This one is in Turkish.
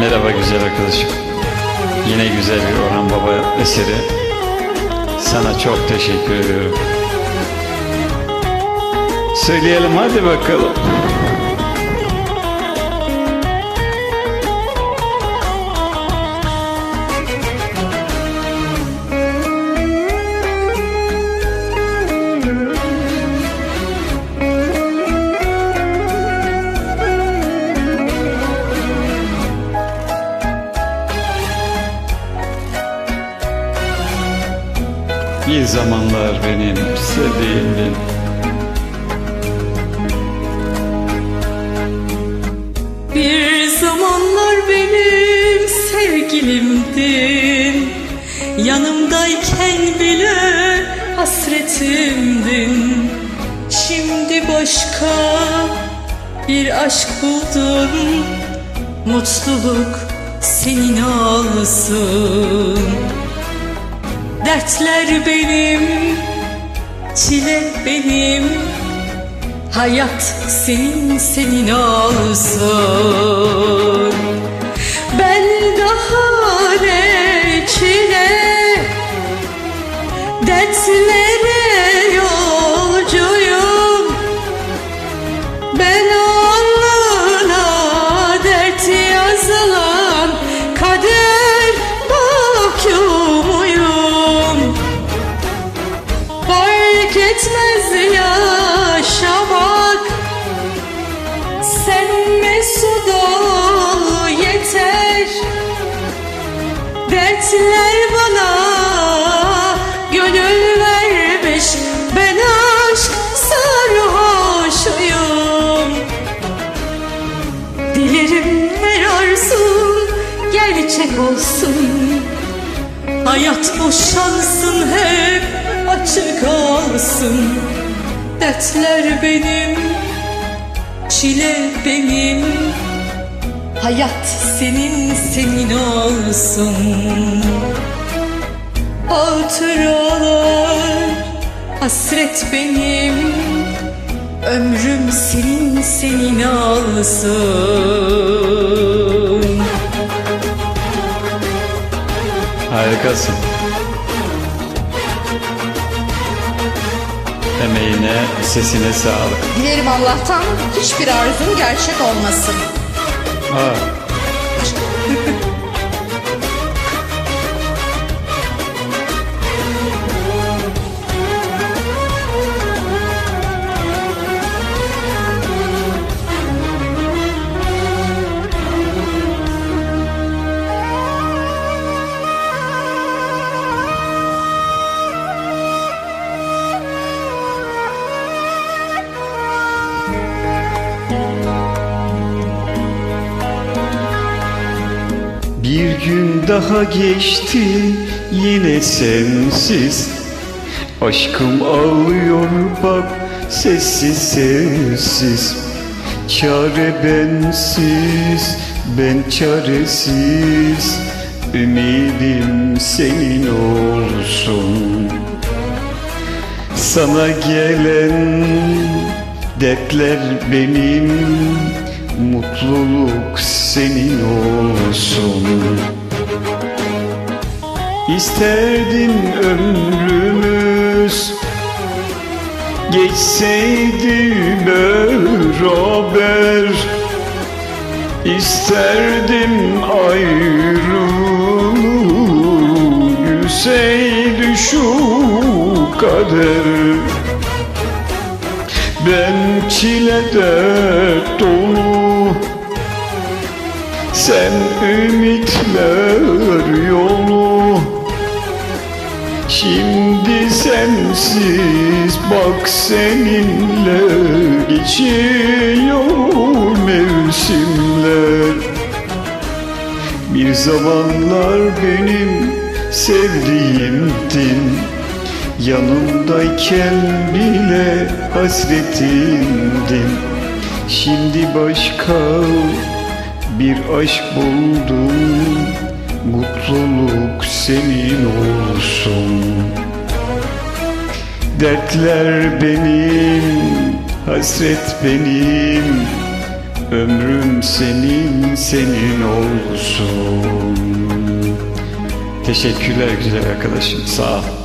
Merhaba güzel arkadaşım. Yine güzel bir Orhan Baba eseri. Sana çok teşekkür ediyorum. Söyleyelim hadi bakalım. Bir zamanlar benim sevdiğimdin. Bir zamanlar benim sevgilimdin Yanımdayken bile hasretimdin Şimdi başka bir aşk buldum. Mutluluk senin olsun Dertler benim, çile benim. Hayat senin senin olsun Dertler bana gönül vermiş. Ben aşk sarhoşuyum. Dilerim her arzum gerçek olsun. Hayat bu şansın hep açık olsun Dertler benim, çile benim Hayat senin senin olsun Hatıralar hasret benim Ömrüm senin senin olsun Harikasın. Emeğine, sesine sağlık. Dilerim Allah'tan hiçbir arzum gerçek olmasın. はい。Bir gün daha geçti yine sensiz. Aşkım ağlıyor bak sessiz sessiz Çare bensiz ben çaresiz. Ümidim senin olsun. Sana gelen dertler benim Mutluluk senin olsun. İsterdim ömrümüz Geçseydi beraber. İsterdim ayrılık Gülseydi şu kader. Ben çilede dolu Sen ümitler yolu. Şimdi sensiz bak seninle geçiyor mevsimler. Bir zamanlar benim sevdiğimdin Yanımdayken bile hasretimdin. Şimdi başka bir aşk buldum Mutluluk senin olsun Dertler benim, hasret benim Ömrüm senin, senin olsun Teşekkürler güzel arkadaşım, sağ ol.